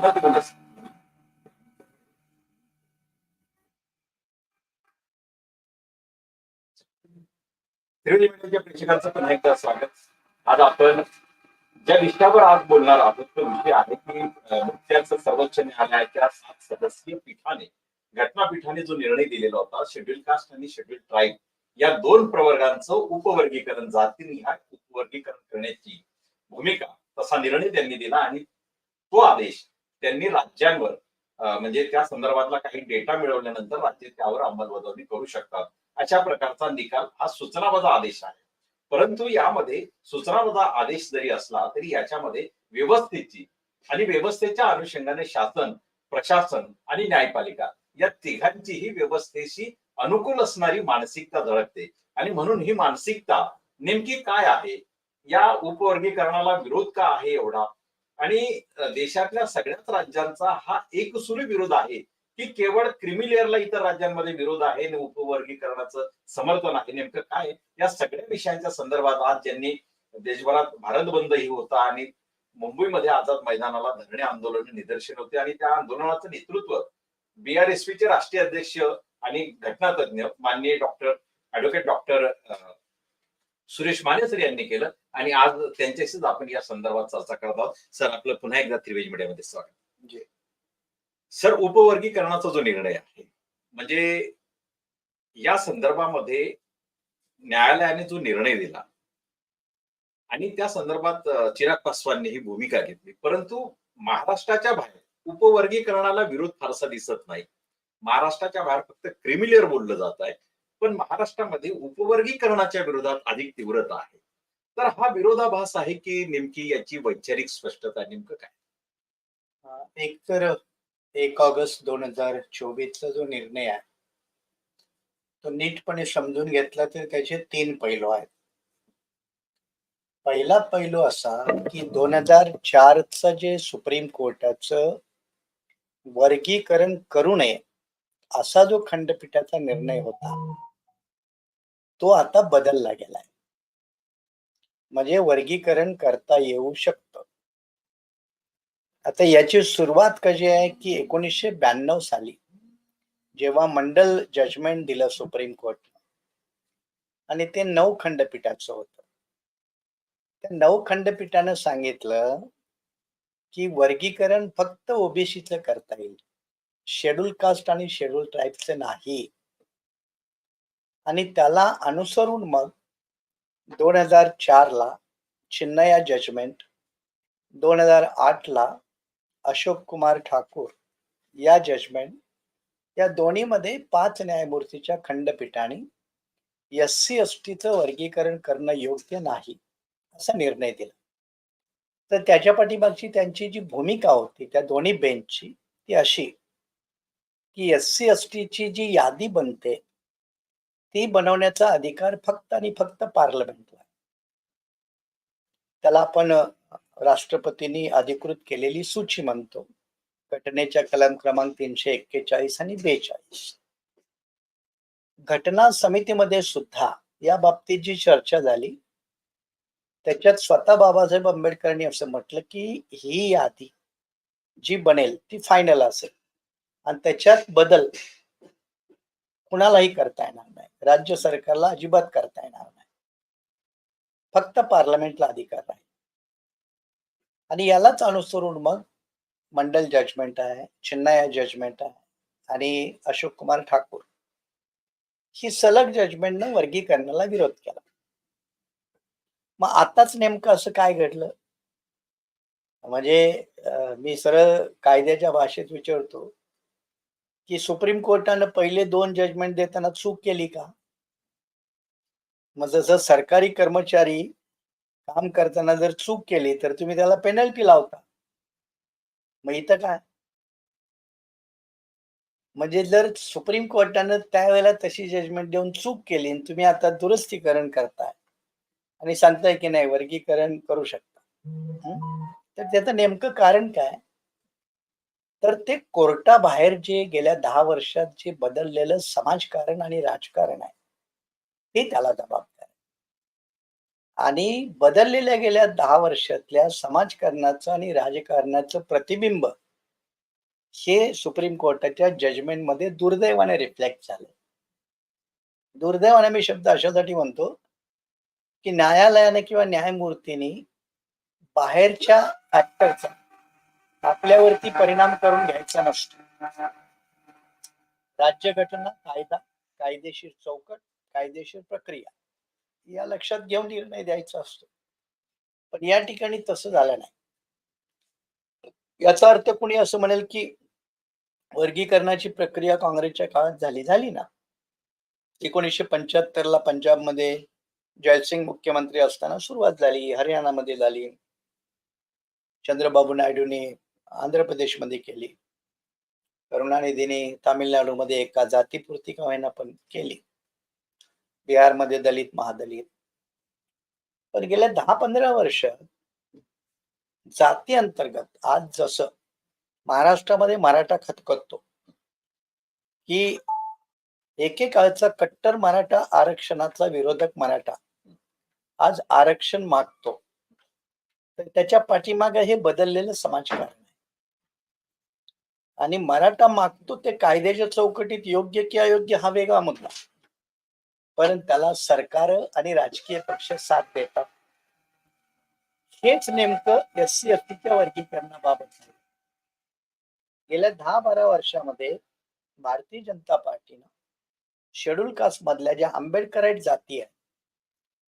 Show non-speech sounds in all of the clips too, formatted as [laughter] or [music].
सुरुवात करूया. त्रिवेणी मीडियाच्या प्रेक्षकांचं पुन्हा एकदा स्वागत आज आपण ज्या विषयावर आज बोलणार आहोत तो विषय आहे की नुकत्याच सर्वोच्च न्यायालयाच्या सात सदस्यीय पीठाने घटनापीठाने जो निर्णय दिलेला होता शेड्यूल कास्ट आणि शेड्यूल ट्राईब या दोन प्रवर्गांचं उपवर्गीकरण जातीनिहाय उपवर्गीकरण करण्याची भूमिका तसा निर्णय त्यांनी दिला आणि तो आदेश त्यांनी राज्यांवर म्हणजे त्या संदर्भातला काही डेटा मिळवल्यानंतर राज्य त्यावर अंमलबजावणी करू शकतात. अशा प्रकारचा निकाल हा सूचनाबद्ध आदेश आहे. परंतु यामध्ये सूचनाबद्ध आदेश जरी असला तरी याच्यामध्ये व्यवस्थेची आणि व्यवस्थेच्या अनुषंगाने शासन प्रशासन आणि न्यायपालिका या तिघांचीही व्यवस्थेशी अनुकूल असणारी मानसिकता झळकते. आणि म्हणून ही मानसिकता नेमकी काय आहे? या उपवर्गीकरणाला विरोध का आहे एवढा? आणि देशातल्या सगळ्याच राज्यांचा हा एकसुरी विरोध आहे की केवळ क्रिमिलेअरला इतर राज्यांमध्ये विरोध आहे आणि उपवर्गीकरणाचं समर्थन आहे. नेमकं काय या सगळ्या विषयांच्या संदर्भात आज ज्यांनी देशभरात भारत बंद ही होता आणि मुंबईमध्ये आझाद मैदानाला धरणे आंदोलन निदर्शन होते आणि त्या आंदोलनाचं नेतृत्व बीआरएसपीचे राष्ट्रीय अध्यक्ष आणि घटनातज्ञ माननीय doctor advocate doctor Suresh Mane sir यांनी केलं आणि आज त्यांच्याशीच आपण या संदर्भात चर्चा करत आहोत. सर आपलं पुन्हा एकदा त्रिवेज मीडियामध्ये स्वागत. जे. सर उपवर्गीकरणाचा जो निर्णय आहे म्हणजे या संदर्भामध्ये न्यायालयाने जो निर्णय दिला आणि त्या संदर्भात चिराग पासवानने ही भूमिका घेतली. परंतु महाराष्ट्राच्या बाहेर उपवर्गीकरणाला विरोध फारसा दिसत नाही. महाराष्ट्राच्या बाहेर फक्त क्रिमिलियर बोललं जात आहे पण महाराष्ट्रामध्ये उपवर्गीकरणाच्या विरोधात अधिक तीव्रता आहे. तर हा विरोधाभास आहे की नेमकी याची वैचारिक स्पष्टता नेमकं काय? एक तर एक ऑगस्ट दोन हजार चोवीसचा जो निर्णय आहे तो नीटपणे समजून घेतला तर त्याचे तीन पैलू आहेत. पहिला पैलू असा की दोन हजार चारचं जे सुप्रीम कोर्टाचं वर्गीकरण करू नये असा जो खंडपीठाचा निर्णय होता तो आता बदलला गेलाय. म्हणजे वर्गीकरण करता येऊ शकतं. आता याची सुरुवात कशी आहे की एकोणीसशे ब्याण्णव साली जेव्हा मंडल जजमेंट दिलं सुप्रीम कोर्ट आणि ते नऊ खंडपीठाचं होतं. त्या नऊ खंडपीठानं सांगितलं की वर्गीकरण फक्त ओबीसीचं करता येईल. शेड्यूल कास्ट आणि शेड्यूल ट्राईबचं नाही. आणि त्याला अनुसरून मग दोन हजार चार ला चिन्नया जजमेंट दोन हजार आठ ला अशोक कुमार ठाकूर या जजमेंट या दोन्हीमध्ये पाच न्यायमूर्तीच्या खंडपीठाने एस सी एस टीचं वर्गीकरण करणं योग्य नाही असा निर्णय दिला. तर त्याच्या पाठीमागची त्यांची जी भूमिका होती त्या दोन्ही बेंचची ती अशी की एस सी एस टीची जी यादी बनते ती बनवण्याचा अधिकार फक्त आणि फक्त पार्लमेंटला त्याला आपण राष्ट्रपतींनी अधिकृत केलेली सूची म्हणतो. घटनेच्या कलम क्रमांक तीनशे एक्केचाळीस आणि बेचाळीस. घटना समितीमध्ये सुद्धा या बाबतीत जी चर्चा झाली त्याच्यात स्वतः बाबासाहेब आंबेडकरांनी असं म्हटलं की ही यादी जी बनेल ती फायनल असेल. आणि त्याच्यात बदल कुणालाही करता येणार नाही. राज्य सरकारला अजिबात करता येणार नाही. फक्त पार्लमेंटला अधिकार आहे. आणि यालाच अनुसरून मग मंडल जजमेंट आहे चिन्नाया जजमेंट आहे आणि अशोक कुमार ठाकूर. ही सलग जजमेंटनं वर्गीकरणाला विरोध केला. मग आताच नेमकं असं काय घडलं? म्हणजे मी सरळ कायद्याच्या भाषेत विचारतो की सुप्रीम कोर्टानं पहिले दोन जजमेंट देताना चूक केली का? मग जसं सरकारी कर्मचारी काम करताना जर चूक केली तर तुम्ही त्याला पेनल्टी लावता. मग इथं काय? म्हणजे जर सुप्रीम कोर्टानं त्यावेळेला तशी जजमेंट देऊन चूक केली आणि तुम्ही आता दुरुस्तीकरण करताय आणि सांगताय की नाही वर्गीकरण करू शकता. तर त्याचं नेमकं कारण काय? तर ते कोर्टाबाहेर जे गेल्या दहा वर्षात जे बदललेलं समाजकारण आणि राजकारण आहे ते त्याला जबाबदार आणि बदललेल्या गेल्या दहा वर्षातल्या समाजकारणाचं आणि राजकारणाचं प्रतिबिंब हे सुप्रीम कोर्टाच्या जजमेंटमध्ये दुर्दैवाने रिफ्लेक्ट झालं दुर्दैवाने मी शब्द अशासाठी म्हणतो की न्यायालयाने किंवा न्यायमूर्तीने बाहेरच्या फॅक्टरचा आपल्यावरती परिणाम करून घ्यायचा नसतो राज्यघटना कायदा कायदेशीर चौकट कायदेशीर प्रक्रिया या लक्षात घेऊन निर्णय द्यायचा असतो. पण या ठिकाणी तसं झालं नाही. याचा अर्थ कुणी असं म्हणेल की वर्गीकरणाची प्रक्रिया काँग्रेसच्या काळात झाली झाली ना? एकोणीसशे पंच्याहत्तर ला पंजाबमध्ये जयसिंग मुख्यमंत्री असताना सुरुवात झाली हरियाणामध्ये झाली. चंद्रबाबू नायडूने आंध्र प्रदेशमध्ये केली. करुणानिधीने तामिळनाडूमध्ये एका जातीपुरती का होईना पण केली. बिहारमध्ये दलित महादलित. पण गेल्या दहा पंधरा वर्ष जाती अंतर्गत आज जसं महाराष्ट्रामध्ये मराठा खतखततो की एकेकाळचा कट्टर मराठा आरक्षणाचा विरोधक मराठा आज आरक्षण मागतो. तर त्याच्या पाठीमागे हे बदललेलं समाजकारण. आणि मराठा मागतो ते कायद्याच्या चौकटीत योग्य की अयोग्य हा वेगळा मुद्दा. पण त्याला सरकार आणि राजकीय पक्ष साथ देतात. हेच नेमकं एस सी एस टीच्या वर्गीकरणाबाबत गेल्या दहा बारा वर्षामध्ये भारतीय जनता पार्टीनं शेड्यूल कास्ट मधल्या ज्या आंबेडकराईट जाती आहेत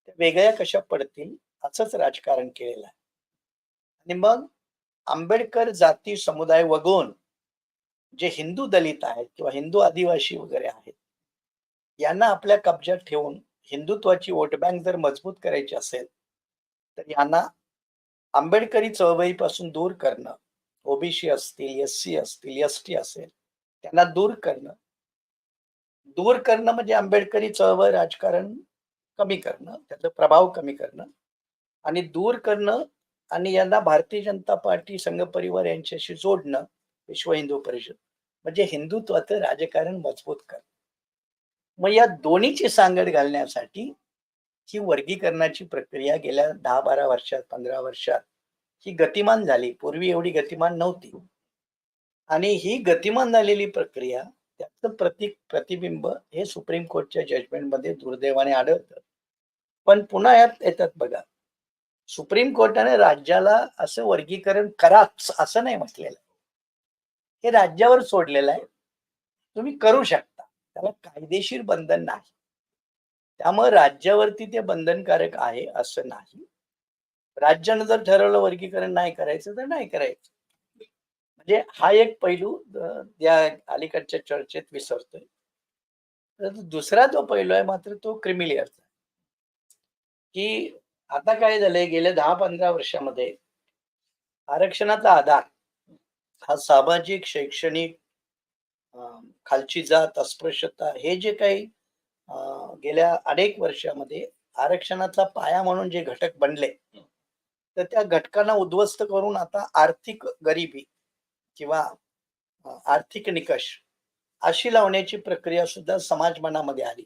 त्या वेगळ्या कशा पडतील असंच राजकारण केलेलं आहे. आणि मग आंबेडकर जाती समुदाय वगळून जे हिंदू दलित आहेत किंवा हिंदू आदिवासी वगैरे आहेत यांना आपल्या कब्जात ठेवून हिंदुत्वाची वोट बँक जर मजबूत करायची असेल तर यांना आंबेडकरी चळवळीपासून दूर करणं ओबीसी असतील एस सी असतील एस टी असेल त्यांना दूर करणं दूर करणं म्हणजे आंबेडकरी चळवळ राजकारण कमी करणं त्याचा प्रभाव कमी करणं आणि दूर करणं आणि यांना भारतीय जनता पार्टी संघ परिवार यांच्याशी जोडणं विश्व हिंदू परिषद. म्हणजे हिंदुत्वाचं राजकारण मजबूत कर मग या दोन्हीची सांगड घालण्यासाठी ही वर्गीकरणाची प्रक्रिया गेल्या दहा बारा वर्षात पंधरा वर्षात ही गतिमान झाली. पूर्वी एवढी गतिमान नव्हती. आणि ही गतिमान झालेली प्रक्रिया त्याचं प्रतीक प्रतिबिंब हे सुप्रीम कोर्टच्या जजमेंटमध्ये दुर्दैवाने आढळतं. पण पुन्हा यात येतात बघा. सुप्रीम कोर्टाने राज्याला असं वर्गीकरण कराच असं नाही म्हटलेलं. हे राज्यावर सोडलेलं आहे. तुम्ही करू शकता. त्याला कायदेशीर बंधन नाही. त्यामुळे राज्यावरती ते बंधनकारक आहे असं नाही. राज्यानं जर ठरवलं वर्गीकरण नाही करायचं तर नाही करायचं. म्हणजे हा एक पैलू त्या या अलीकडच्या चर्चेत विसरतोय. तर दुसरा जो पैलू आहे मात्र तो क्रिमिलियरचा की आता काय झालंय गेल्या दहा पंधरा वर्षामध्ये आरक्षणाचा आधार हा सामाजिक शैक्षणिक खालची जात अस्पृश्यता हे जे काही गेल्या अनेक वर्षामध्ये आरक्षणाचा पाया म्हणून जे घटक बनले तर त्या घटकांना उद्ध्वस्त करून आता आर्थिक गरिबी किंवा आर्थिक निकष अशी लावण्याची प्रक्रिया सुद्धा समाज मनामध्ये आली.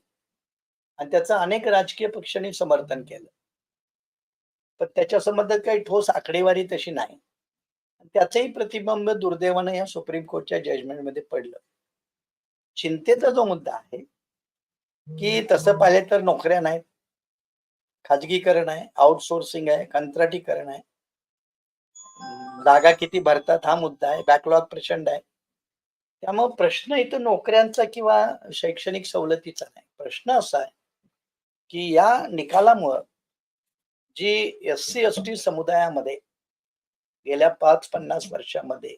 आणि त्याचं अनेक राजकीय पक्षांनी समर्थन केलं. पण त्याच्या संबंधात काही ठोस आकडेवारी तशी नाही. त्याचंही प्रतिबिंब दुर्दैवानं या सुप्रीम कोर्टच्या जजमेंटमध्ये पडलं. चिंतेचा जो मुद्दा आहे की तसं पाहिलं तर नोकऱ्या नाहीत खाजगीकरण आहे आउटसोर्सिंग आहे कंत्राटीकरण आहे. जागा किती भरतात हा मुद्दा आहे बॅकलॉग प्रचंड आहे. त्यामुळे प्रश्न इथं नोकऱ्यांचा किंवा शैक्षणिक सवलतीचा नाही. प्रश्न असा आहे की या निकालामुळं जी एस सी एस टी समुदायामध्ये गेल्या पाच पन्नास वर्षामध्ये.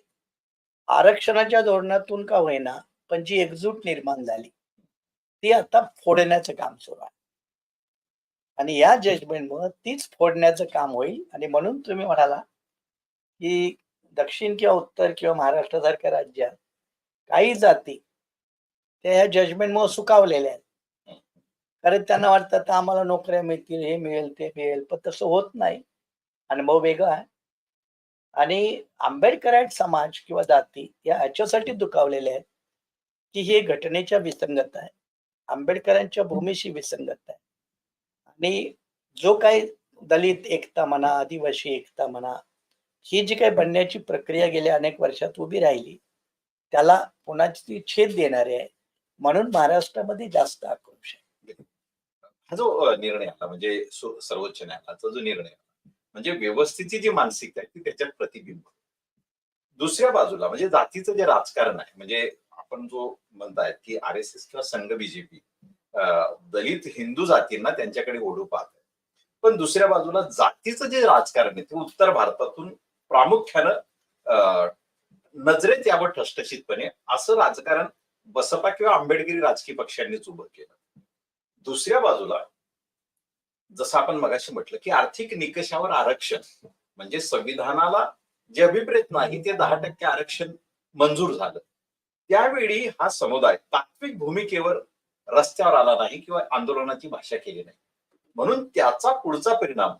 आरक्षणाच्या धोरणातून का होईना पण जी एकजूट निर्माण झाली ती आता फोडण्याचं काम सुरू आहे. आणि या जजमेंटमुळे तीच फोडण्याचं काम होईल. आणि म्हणून तुम्ही म्हणाला की दक्षिण किंवा उत्तर किंवा महाराष्ट्रासारख्या राज्यात काही जाती त्या ह्या जजमेंटमुळे सुकावलेल्या आहेत. कारण त्यांना वाटतं आता आम्हाला नोकऱ्या मिळतील हे मिळेल ते मिळेल पण तसं होत नाही. अनुभव वेगळा आहे. आणि आंबेडकराईट समाज किंवा जाती या ह्याच्यासाठी दुखावलेल्या आहेत की हे घटनेच्या विसंगत आहे. आंबेडकरांच्या भूमीशी विसंगत आहे. आणि जो काही दलित एकता म्हणा आदिवासी एकता म्हणा ही जी काही बनण्याची प्रक्रिया गेल्या अनेक वर्षात उभी राहिली त्याला कोणाची छेद देणारे आहे? म्हणून महाराष्ट्रामध्ये जास्त आक्रोश आहे. हा जो निर्णय आला म्हणजे सर्वोच्च न्यायालयाचा जो निर्णय आला म्हणजे व्यवस्थेची जी मानसिकता आहे ती त्याच्यात प्रतिबिंब. दुसऱ्या बाजूला म्हणजे जातीचं जे राजकारण आहे म्हणजे आपण जो म्हणतायत की आर एस एस किंवा संघ बीजेपी दलित हिंदू जातींना त्यांच्याकडे ओढू पाहत पण दुसऱ्या बाजूला जातीचं जे राजकारण आहे ते उत्तर भारतातून प्रामुख्यानं नजरेत यावं ठसठशीतपणे असं राजकारण बसपा किंवा आंबेडकरी राजकीय पक्षांनीच उभं केलं. दुसऱ्या बाजूला जसं आपण मगाशी म्हटलं की आर्थिक निकषावर आरक्षण म्हणजे संविधानाला जे अभिप्रेत नाही ते दहा टक्के आरक्षण मंजूर झालं. त्यावेळी हा समुदाय तात्विक भूमिकेवर रस्त्यावर आला नाही किंवा आंदोलनाची भाषा केली नाही. म्हणून त्याचा पुढचा परिणाम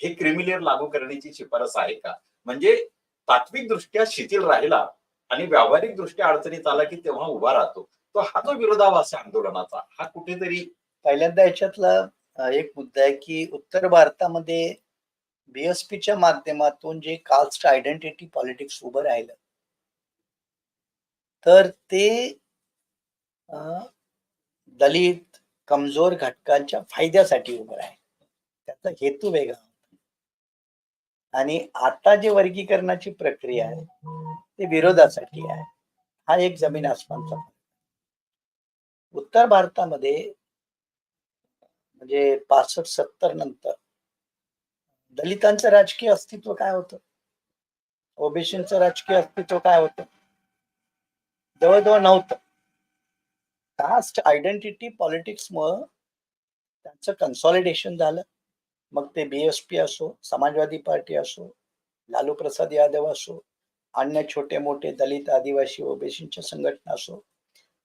हे क्रिमिलेअर लागू करण्याची शिफारस आहे का? म्हणजे तात्विक दृष्ट्या शिथिल राहिला आणि व्यावहारिक दृष्ट्या अडचणीत आला की तेव्हा उभा राहतो. तो हा जो विरोधाभास आंदोलनाचा हा कुठेतरी पहिल्यांदा याच्यातला एक मुद्दा आहे की उत्तर भारतामध्ये बीएसपीच्या माध्यमातून जे कास्ट आयडेंटिटी पॉलिटिक्स उभं राहिलं तर ते दलित कमजोर घटकांच्या फायद्यासाठी उभं राहिलं. त्याचा हेतू वेगळा होता. आणि आता जे वर्गीकरणाची प्रक्रिया आहे ते विरोधासाठी आहे. हा एक जमीन आसमानचा उत्तर भारतामध्ये म्हणजे पासष्ट सत्तर नंतर. दलितांचं राजकीय अस्तित्व काय होतं? ओबीसीचं राजकीय अस्तित्व काय होतं? जवळजवळ नव्हतं. कास्ट आयडेंटिटी पॉलिटिक्समुळं त्यांचं कन्सॉलिडेशन झालं. मग ते बीएसपी असो समाजवादी पार्टी असो लालू प्रसाद यादव असो अन्य छोटे मोठे दलित आदिवासी ओबीसीच्या संघटना असो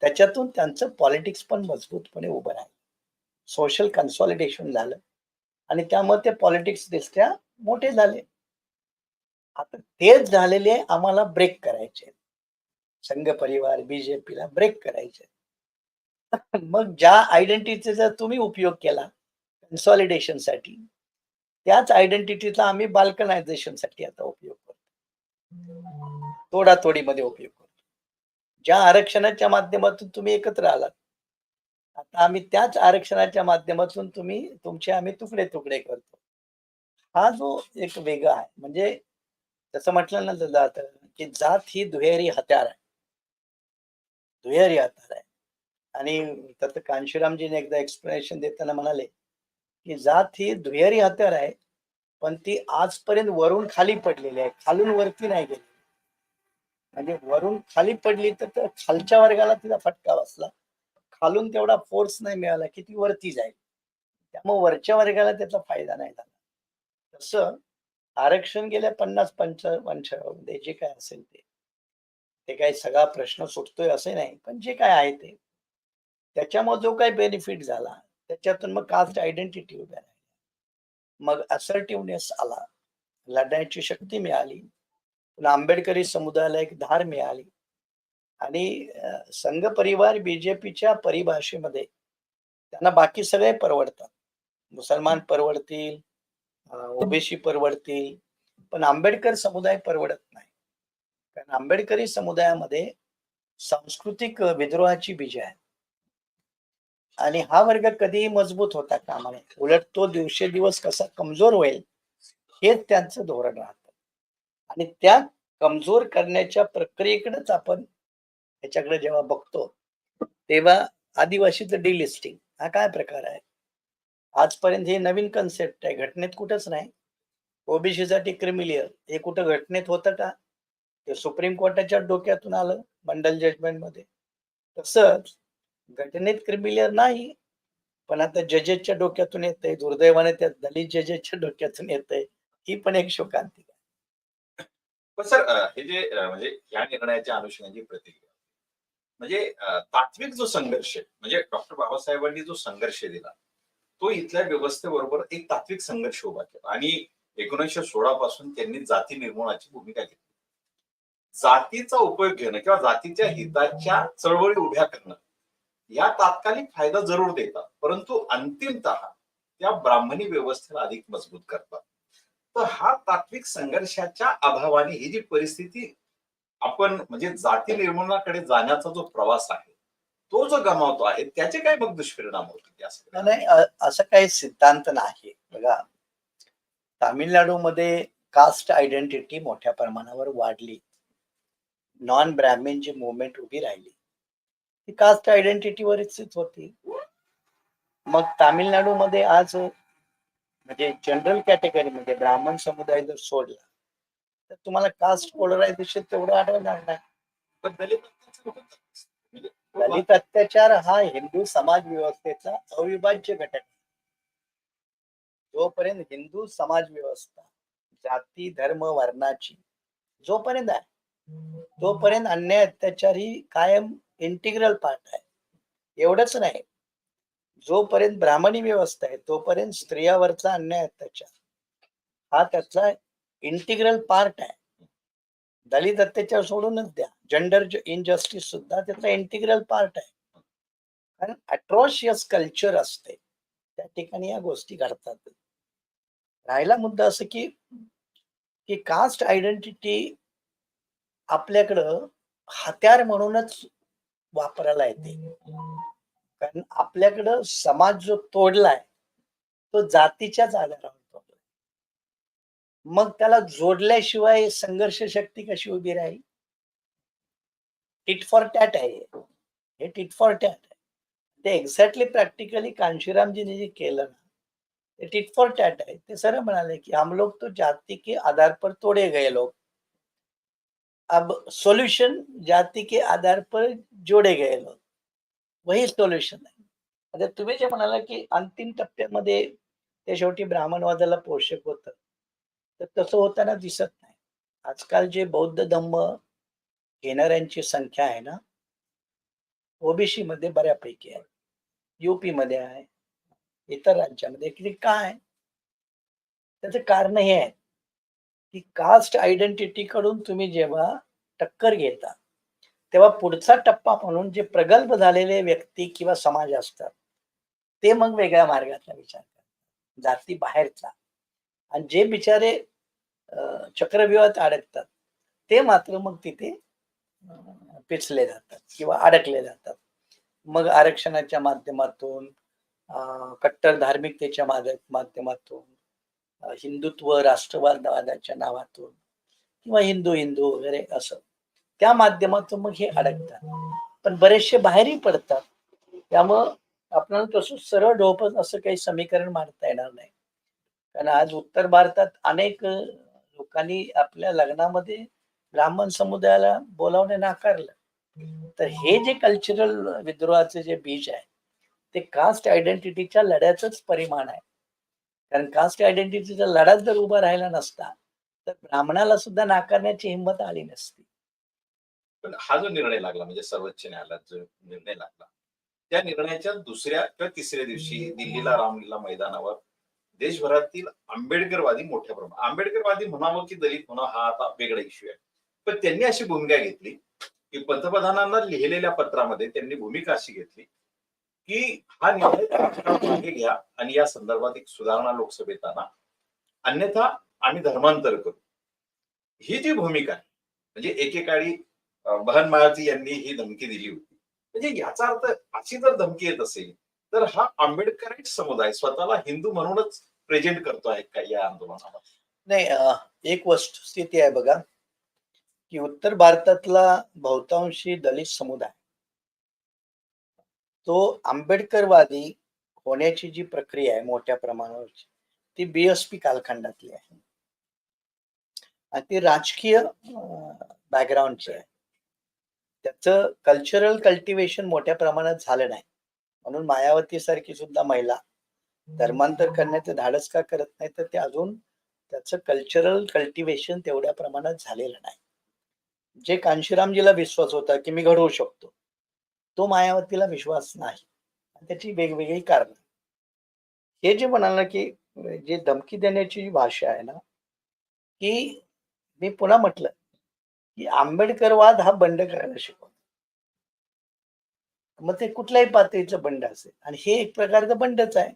त्याच्यातून त्यांचं पॉलिटिक्स पण मजबूतपणे उभं राहिलं. सोशल कन्सॉलिडेशन झालं. आणि त्यामुळे ते पॉलिटिक्स दृष्ट्या मोठे झाले. आता तेच झालेले आम्हाला ब्रेक करायचे. संघ परिवार बीजेपीला ब्रेक करायचे. [laughs] मग ज्या आयडेंटिटीचा तुम्ही उपयोग केला कन्सॉलिडेशनसाठी त्याच आयडेंटिटीचा आम्ही बाल्कनायझेशनसाठी आता उपयोग करतो. तोडातोडीमध्ये उपयोग करतो. ज्या आरक्षणाच्या माध्यमातून तुम्ही एकत्र आलात आता आम्ही त्याच आरक्षणाच्या माध्यमातून तुम्ही तुमचे आम्ही तुकडे तुकडे करतो. हा जो एक वेगळा आहे म्हणजे जसं म्हटलं ना जात की जात ही दुहेरी हत्यार आहे. दुहेरी हत्यार आहे. आणि त्यात कांशीरामजीने एकदा एक्सप्लेनेशन देताना म्हणाले की जात ही दुहेरी हत्यार आहे पण ती आजपर्यंत वरून खाली पडलेली आहे. खालून वरती नाही गेली. म्हणजे वरून खाली पडली तर खालच्या वर्गाला तिला फटका बसला. खालून तेवढा फोर्स नाही मिळाला की ती वरती जाईल. त्यामुळे वरच्या वर्गाला त्याचा फायदा नाही झाला. तसं आरक्षण गेल्या पन्नास पंचावन्न जे काय असेल ते. ते काही सगळा प्रश्न सुटतोय असे नाही पण जे काय आहे ते. त्याच्यामुळे जो काही बेनिफिट झाला त्याच्यातून मग कास्ट आयडेंटिटी उभ्या राहिल्या. मग असर्टिव्हनेस आला. लढण्याची शक्ती मिळाली. पुन्हा आंबेडकरी समुदायाला एक धार मिळाली. आणि संघ परिवार बीजेपीच्या परिभाषेमध्ये त्यांना बाकी सगळे परवडतात. मुसलमान परवडतील ओबीसी परवडतील पण आंबेडकर समुदाय परवडत नाही. कारण आंबेडकरी समुदायामध्ये सांस्कृतिक विद्रोहाची बीज आहे. आणि हा वर्ग कधीही मजबूत होता कामा नये उलट तो दिवसेदिवस कसा कमजोर होईल हेच त्यांचं धोरण राहतं. आणि त्या कमजोर करण्याच्या प्रक्रियेकडेच आपण याच्याकडे जेव्हा बघतो तेव्हा आदिवासीचं डिलिस्टिंग हा काय प्रकार आहे? आजपर्यंत हे नवीन कन्सेप्ट आहे. घटनेत कुठंच नाही. ओबीसी साठी क्रिमिलियर हे कुठं घटनेत होतं का? ते सुप्रीम कोर्टाच्या डोक्यातून आलं मंडल जजमेंटमध्ये. तसंच घटनेत क्रिमिलियर नाही पण आता जजेसच्या डोक्यातून येतंय दुर्दैवाने त्या दलित जजेसच्या डोक्यातून येतंय. ही पण एक शोकांतिका पण सर हे जे म्हणजे या निर्णयाच्या अनुषंगाची प्रतिक्रिया म्हणजे तात्विक जो संघर्ष म्हणजे डॉक्टर बाबासाहेबांनी जो संघर्ष दिला तो इथल्या व्यवस्थेबरोबर एक तात्विक संघर्ष उभा केला. आणि एकोणीसशे सोळा पासून त्यांनी जाती निर्मूलनाची भूमिका घेतली. जातीचा उपयोग घेणं किंवा जातीच्या हिताच्या चळवळी उभ्या करणं या तात्कालिक फायदा जरूर देतात परंतु अंतिमत त्या ब्राह्मणी व्यवस्थेला अधिक मजबूत करतात. तर हा तात्विक संघर्षाच्या अभावाने ही जी परिस्थिती आपण म्हणजे जाती निर्मूलनाकडे जाण्याचा जो प्रवास आहे तो जो गमावतो आहे त्याचे काय मग दुष्परिणाम होते नाही असं काही सिद्धांत नाही. बघा तामिळनाडूमध्ये कास्ट आयडेंटिटी मोठ्या प्रमाणावर वाढली. नॉन ब्राह्मण जी मुवमेंट उभी राहिली ती कास्ट आयडेंटिटीवरच होती. मग तामिळनाडूमध्ये आज म्हणजे जनरल कॅटेगरी म्हणजे ब्राह्मण समुदाय जर सोडला तर तुम्हाला कास्ट पोलरायझेशन तेवढं आढळणार नाही. पण दलित अत्याचार हा हिंदू समाज व्यवस्थेचा अविभाज्य घटक. जोपर्यंत हिंदू समाज व्यवस्था जाती धर्म वर्णाची जोपर्यंत आहे तोपर्यंत अन्याय अत्याचार ही कायम इंटिग्रल पार्ट आहे. एवढंच नाही. जोपर्यंत ब्राह्मणी व्यवस्था आहे तोपर्यंत स्त्रियावरचा अन्याय अत्याचार. हा त्याचा इंटिग्रल पार्ट आहे. दलित अत्याचार सोडूनच द्या. जेंडर इनजस्टिस सुद्धा त्याचा इंटिग्रल पार्ट आहे. कारण अट्रॉशियस कल्चर असते. त्या ठिकाणी या गोष्टी घडतात. राहिला मुद्दा असं की की कास्ट आयडेंटिटी आपल्याकडं हत्यार म्हणूनच वापरायला येते. कारण आपल्याकडं समाज जो तोडलाय तो जातीच्याच आधारावर मग त्याला जोडल्याशिवाय संघर्ष शक्ती कशी उभी राहील? टिट फॉर टॅट आहे हे. टिट फॉर टॅट आहे. ते एक्झॅक्टली प्रॅक्टिकली कांशीरामजीने जे केलं ना ते टिट फॉर टॅट आहे. ते सरळ म्हणाले की हम लोग तो जाती के आधार पर तोड़े गए लोग. अब सोल्युशन जाती के आधार पर जोड़े गए लोग. वही सोल्युशन आहे. आता तुम्ही जे म्हणाला की अंतिम टप्प्यामध्ये ते शेवटी ब्राह्मणवादाला पोषक होतं. तर तसं होताना दिसत नाही. आजकाल जे बौद्ध धम्म घेणाऱ्यांची संख्या आहे ना ओबीसी मध्ये बऱ्यापैकी आहे. युपी मध्ये आहे. इतर राज्यामध्ये किती काय त्याचं कारण हे आहे की कास्ट आयडेंटिटी कडून तुम्ही जेव्हा टक्कर घेता तेव्हा पुढचा टप्पा म्हणून जे प्रगल्भ झालेले व्यक्ती किंवा समाज असतात ते मग वेगळ्या मार्गातला विचार करतात. जाती बाहेरचा. आणि जे बिचारे चक्रव्यूहात अडकतात ते मात्र मग तिथे पिचले जातात किंवा अडकले जातात. मग आरक्षणाच्या माध्यमातून कट्टर धार्मिकतेच्या माध्यमातून हिंदुत्व राष्ट्रवादवादाच्या नावातून किंवा हिंदू हिंदू वगैरे असं त्या माध्यमातून मग हे अडकतात. पण बरेचसे बाहेरही पडतात. त्यामुळं आपल्याला तसं सरळ ढोपच असं काही समीकरण मांडता येणार नाही. कारण आज उत्तर भारतात अनेक लोकांनी आपल्या लग्नामध्ये ब्राह्मण समुदायाला बोलावणे नाकारलं. तर हे जे कल्चरल विद्रोहाचे जे बीज आहे ते कास्ट आयडेंटिटीच्या लढ्याचंच परिमाण आहे. कारण कास्ट आयडेंटिटीचा लढाच जर उभा राहिला नसता तर ब्राह्मणाला सुद्धा नाकारण्याची हिंमत आली नसती. पण हा जो निर्णय लागला म्हणजे सर्वोच्च न्यायालयात जो निर्णय लागला त्या निर्णयाच्या दुसऱ्या किंवा तिसऱ्या दिवशी दिल्लीला रामलीला मैदानावर देशभरातील आंबेडकरवादी मोठ्या प्रमाणात आंबेडकरवादी म्हणावं की दलित म्हणा हा आता वेगळा इश्यू आहे. पण त्यांनी अशी भूमिका घेतली की पंतप्रधानांना लिहिलेल्या पत्रामध्ये त्यांनी भूमिका अशी घेतली की हा निर्णय घ्या आणि या संदर्भात एक सुधारणा लोकसभेत आणा. अन्यथा आम्ही धर्मांतर करू. ही जी भूमिका आहे म्हणजे एकेकाळी महन बहन यांनी ही धमकी दिली होती. म्हणजे याचा अर्थ अशी जर धमकी येत असेल तर हा आंबेडकराईट समुदाय स्वतःला हिंदू म्हणूनच प्रेझेंट करतो आहे का या आंदोलनामध्ये? नाही एक वस्तुस्थिती आहे बघा की उत्तर भारतातला बहुतांशी दलित समुदाय तो आंबेडकरवादी होण्याची जी प्रक्रिया आहे मोठ्या प्रमाणावरची ती बीएसपी कालखंडातली आहे. आणि ती राजकीय बॅकग्राऊंडची आहे. त्याचं कल्चरल कल्टिवेशन मोठ्या प्रमाणात झालं नाही. म्हणून मायावती सारखी सुद्धा महिला. धर्मांतर करण्याचं धाडस का करत नाही तर ते अजून त्याचं कल्चरल कल्टिवेशन तेवढ्या प्रमाणात झालेलं नाही. जे कांशीरामजीला विश्वास होता की मी घडवू शकतो तो मायावतीला विश्वास नाही. आणि त्याची वेगवेगळी कारण. हे जे म्हणाल की जे धमकी देण्याची जी भाषा आहे ना की मी पुन्हा म्हटलं की आंबेडकरवाद हा बंड करायला शिकवतो. मग ते कुठल्याही पातळीचं बंड असेल. आणि हे एक प्रकारचं बंडच आहे.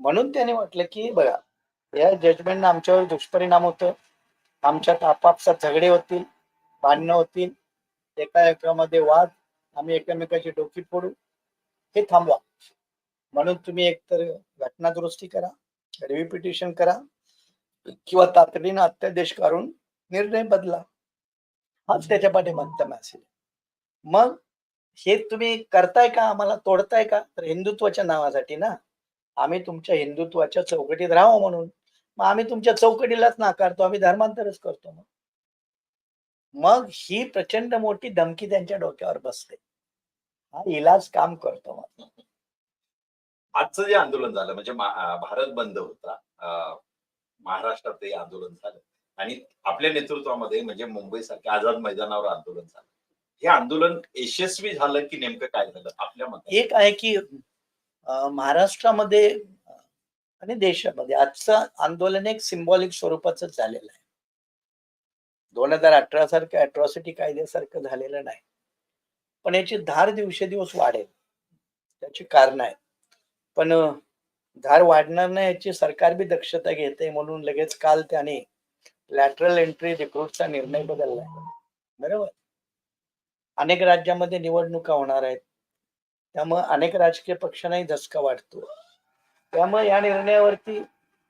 म्हणून त्याने म्हटलं की बघा या जजमेंटनं आमच्यावर दुष्परिणाम होतो. आमच्यात आपापसात झगडे होतील भांडणं होतील एका एकामध्ये वाद आम्ही एकमेकाची डोकी फोडू हे थांबवा. म्हणून तुम्ही एकतर घटना दुरुस्ती करा रिव्ह्यू पिटिशन करा किंवा तातडीनं अत्यादेश काढून निर्णय बदला. हाच त्याच्या पाठीमागचा असेल मग हे तुम्ही करताय का? आम्हाला तोडताय का? तर हिंदुत्वाच्या नावासाठी ना. आम्ही तुमच्या हिंदुत्वाच्या चौकटीत राहावं म्हणून. मग आम्ही तुमच्या चौकटीलाच नाकारतो. आम्ही धर्मांतरच करतो मग. मग ही प्रचंड मोठी धमकी त्यांच्या डोक्यावर बसते. हा इलाज काम करतो मग. आजचं जे आंदोलन झालं म्हणजे भारत बंद होता. महाराष्ट्रात ते आंदोलन झालं. आणि आपल्या नेतृत्वामध्ये म्हणजे मुंबईसारख्या आझाद मैदानावर आंदोलन झालं. हे आंदोलन यशस्वी झालं की नेमकं काय झालं? आपल्या मते. एक आहे की महाराष्ट्रामध्ये आणि देशामध्ये आजचं आंदोलन एक सिम्बॉलिक स्वरूपाचं झालेलं आहे. दोन हजार अठरा सारखं अट्रॉसिटी कायद्यासारखं झालेलं नाही. पण याची धार दिवसेदिवस वाढेल. त्याची कारण आहेत. पण धार वाढणार नाही याची सरकार बी दक्षता घेते म्हणून लगेच काल त्याने लॅटरल एंट्री रिक्रूटचा निर्णय बदललाय बरोबर? अनेक राज्यामध्ये निवडणुका होणार आहेत. त्यामुळे अनेक राजकीय पक्षांनाही धसका वाटतो. त्यामुळे या निर्णयावरती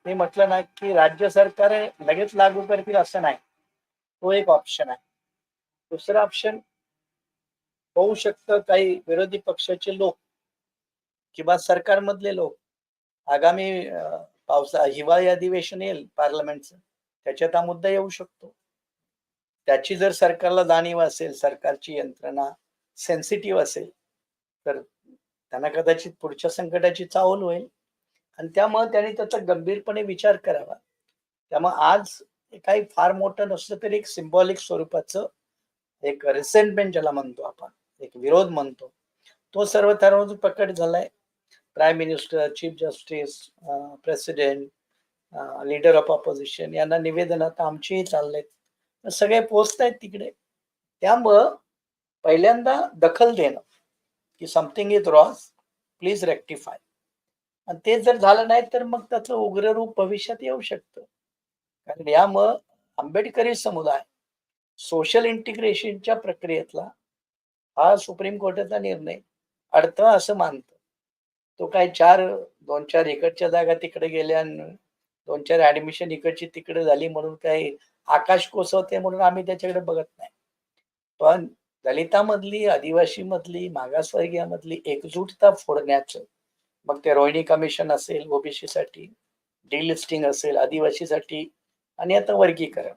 मी म्हटलं ना की राज्य सरकार लगेच लागू करतील असं नाही. तो एक ऑप्शन आहे. दुसरं ऑप्शन होऊ शकतं काही विरोधी पक्षाचे लोक किंवा सरकारमधले लोक. आगामी पावसा हिवाळी अधिवेशन येईल पार्लमेंटचं. त्याच्यात हा मुद्दा येऊ शकतो. त्याची जर सरकारला जाणीव असेल सरकारची यंत्रणा सेन्सिटिव्ह असेल तर त्यांना कदाचित पुढच्या संकटाची चावल होईल. आणि त्यामुळे त्यांनी त्याचा गंभीरपणे विचार करावा. त्यामुळे आज काही फार मोठं नसलं तरी एक सिम्बॉलिक स्वरूपाचं एक रिसेंटमेंट ज्याला म्हणतो आपण एक विरोध म्हणतो तो सर्व थरांवर प्रकट झालाय. Prime minister chief justice president leader of opposition यांना निवेदन आता आमचेही चाललेत. सगळे पोचत आहेत तिकडे. त्यामुळं पहिल्यांदा दखल देणं की समथिंग इज रॉस प्लीज रेक्टिफाय आणि ते जर झालं नाही तर मग त्याचं उग्र रूप भविष्यात येऊ शकतं. कारण यामुळं आंबेडकरी समुदाय सोशल इंटिग्रेशनच्या प्रक्रियेतला हा सुप्रीम कोर्टाचा निर्णय अडथळा असं मानतं. तो काय चार दोन चार इकडच्या जागा तिकडे गेल्या आणि दोन चार ऍडमिशन इकडची तिकडे झाली म्हणून काही आकाश कोसवते म्हणून आम्ही त्याच्याकडे बघत नाही. पण दलितामधली आदिवासी मधली मागासवर्गीयामधली एकजूटता फोडण्याचं मग ते रोहिणी कमिशन असेल ओबीसी साठी डिलिस्टिंग असेल आदिवासीसाठी आणि आता वर्गीकरण.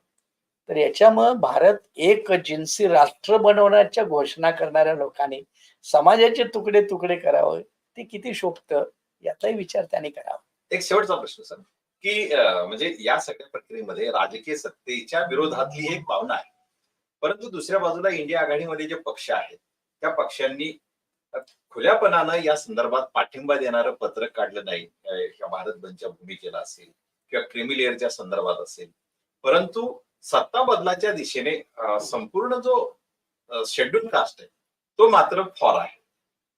तर याच्यामुळं भारत एक जिन्सी राष्ट्र बनवण्याच्या घोषणा करणाऱ्या लोकांनी समाजाचे तुकडे तुकडे करावे ते किती शोभतं याचाही विचार त्यांनी करावा. एक शेवटचा प्रश्न सर. की म्हणजे या सगळ्या प्रक्रियेमध्ये राजकीय सत्तेच्या विरोधातली एक भावना आहे. परंतु दुसऱ्या बाजूला इंडिया आघाडीमध्ये जे पक्ष आहेत त्या पक्षांनी खुल्यापणानं या संदर्भात पाठिंबा देणारं पत्रक काढलं नाही. या भारत बंदच्या भूमिकेला असेल किंवा क्रिमिलेअरच्या संदर्भात असेल. परंतु सत्ता बदलाच्या दिशेने संपूर्ण जो शेड्यूल कास्ट आहे तो मात्र फॉर आहे.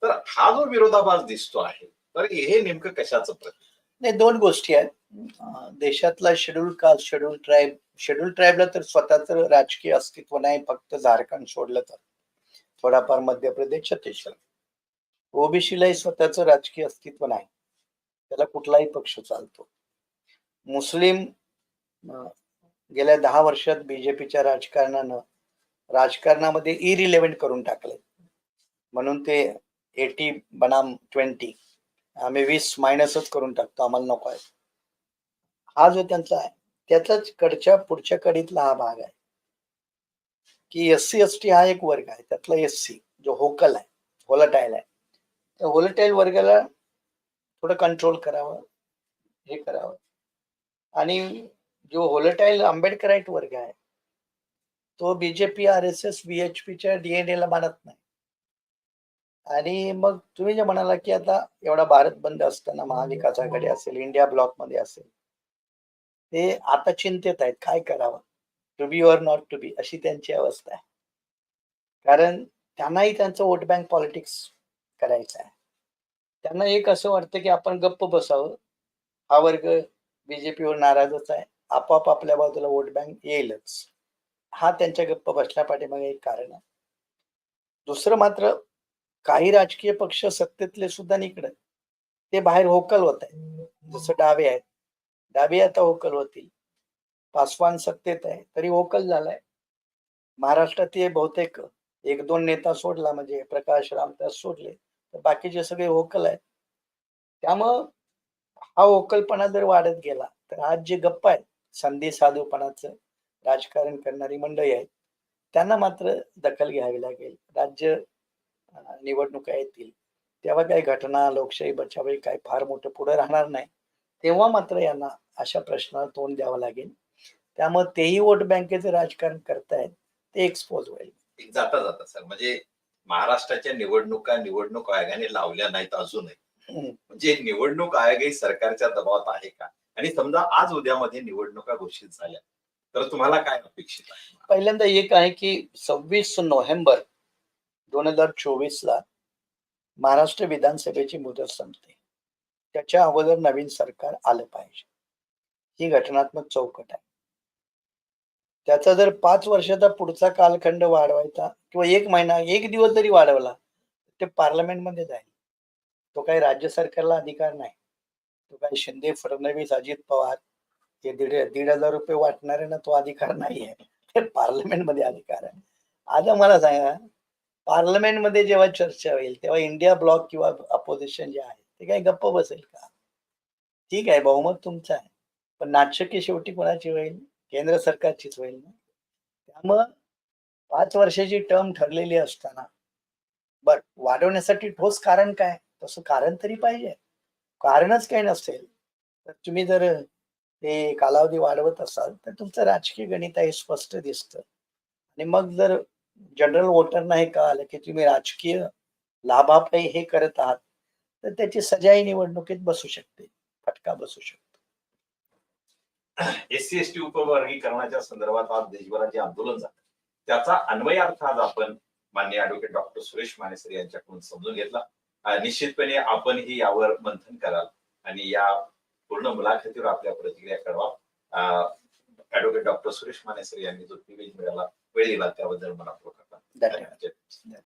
तर हा जो विरोधाभास दिसतो आहे तर हे नेमकं कशाचं प्रतीक नाही दोन गोष्टी आहेत. देशातला schedule caste schedule tribe schedule ट्राईबला तर स्वतःच राजकीय अस्तित्व नाही फक्त झारखंड सोडलं तर. थोडाफार मध्य प्रदेश छत्तीसगड ओबीसीलाही स्वतःच राजकीय अस्तित्व नाही. त्याला कुठलाही पक्ष चालतो. मुस्लिम गेल्या दहा वर्षात बीजेपीच्या राजकारणानं राजकारणामध्ये इरिलेव्हंट करून टाकले म्हणून ते एटी बनाम ट्वेंटी आम्ही वीस मायनसच करून टाकतो आम्हाला नको आहे. हा जो त्यांचा आहे त्याचाच कडच्या पुढच्या कडीतला हा भाग आहे. की एस सी एस टी हा एक वर्ग आहे त्यातला एस सी जो होकल आहे होलटाईल आहे. त्या होलटाईल वर्गाला थोडं कंट्रोल करावं हे करावं. आणि जो होलटाईल आंबेडकराईट वर्ग आहे तो बीजेपी आर एस एस बीएचपीच्या डीएनए ला मानत नाही. आणि मग तुम्ही जे म्हणाला की आता एवढा भारत बंद असताना महाविकास आघाडी असेल इंडिया ब्लॉकमध्ये असेल ते आता चिंतेत आहेत काय करावं? To be or not to be अशी त्यांची अवस्था आहे. कारण त्यांनाही त्यांचं वोट बँक पॉलिटिक्स करायचं आहे. त्यांना एक असं वाटतं की आपण गप्प बसावं. हा वर्ग बीजेपीवर नाराजच आहे. आपोआप आपल्या बाजूला वोट बँक येईलच. हा त्यांच्या गप्प बसल्या पाठीमागे एक कारण आहे. दुसरं मात्र काही राजकीय पक्ष सत्तेतले सुद्धा निकडत. ते बाहेर होकल होत आहेत. जसं डावे आहेत. डाबी आता होकल होतील. पासवान सत्तेत आहे तरी होकल झालाय. महाराष्ट्रात बहुतेक एक दोन नेता सोडला म्हणजे प्रकाश रामदास सोडले तर बाकीचे सगळे होकल आहेत. त्यामुळं हा होकलपणा जर वाढत गेला तर आज जे गप्प आहेत संधी साधूपणाचं राजकारण करणारी मंडळी आहेत त्यांना मात्र दखल घ्यावी लागेल. राज्य निवडणुका येतील. तेव्हा काही घटना लोकशाही बचावी काही फार मोठं पुढे राहणार नाही. तेव्हा मात्र यांना अशा प्रश्नाला तोंड द्यावं लागेल. त्यामुळे तेही वोट बँकेचं राजकारण करतायत ते एक्सपोज होईल. जाता जाता सर म्हणजे महाराष्ट्राच्या निवडणुका निवडणूक आयोगाने लावल्या नाहीत अजूनही. म्हणजे निवडणूक आयोगही सरकारच्या दबावात आहे का? आणि समजा आज उद्यामध्ये निवडणुका घोषित झाल्या तर तुम्हाला काय अपेक्षित आहे? पहिल्यांदा एक आहे की सव्वीस नोव्हेंबर दोन हजार चोवीस ला महाराष्ट्र विधानसभेची मुदत संपते. त्याच्या अगोदर नवीन सरकार आलं पाहिजे. ही घटनात्मक चौकट आहे. त्याचा जर पाच वर्षाचा पुढचा कालखंड वाढवायचा किंवा एक महिना एक दिवस जरी वाढवला ते पार्लमेंटमध्ये जाईल. तो काही राज्य सरकारला अधिकार नाही. तो काही शिंदे फडणवीस अजित पवार हे दीड दीड हजार रुपये वाटणाऱ्यांना तो अधिकार नाही आहे. ते पार्लमेंटमध्ये अधिकार आहे. आता मला सांगा पार्लमेंटमध्ये जेव्हा चर्चा होईल तेव्हा इंडिया ब्लॉक किंवा अपोजिशन जे आहे ते काही गप्प बसेल का? ठीक आहे बहुमत तुमचं आहे. पण नाटकी शेवटी कोणाची होईल? केंद्र सरकारचीच होईल ना? त्यामुळं पाच वर्षाची टर्म ठरलेली असताना. बर वाढवण्यासाठी ठोस कारण काय? तसं कारण तरी पाहिजे. कारणच काही नसेल. तर तुम्ही जर ते कालावधी वाढवत असाल तर तुमचं राजकीय गणित आहे स्पष्ट दिसतं. आणि मग जर जनरल वोटरना हे कळालं की तुम्ही राजकीय लाभापायी हे करत आहात तर त्याची सजाही निवडणुकीत बसू शकते. फटका बसू शकतो. एस सी एस टी उपवर्गीकरणाच्या संदर्भात आज देशभरात जे आंदोलन झालं. त्याचा अन्वयार्थ आज आपण मान्य ऍडव्होकेट डॉक्टर सुरेश मानेसर यांच्याकडून समजून घेतला. निश्चितपणे आपणही यावर मंथन कराल आणि या पूर्ण मुलाखतीवर आपल्या प्रतिक्रिया कळवा. ऍडव्होकेट डॉक्टर सुरेश मानेसर यांनी जो मिळाला वेळ दिला त्याबद्दल मला धन्यवाद.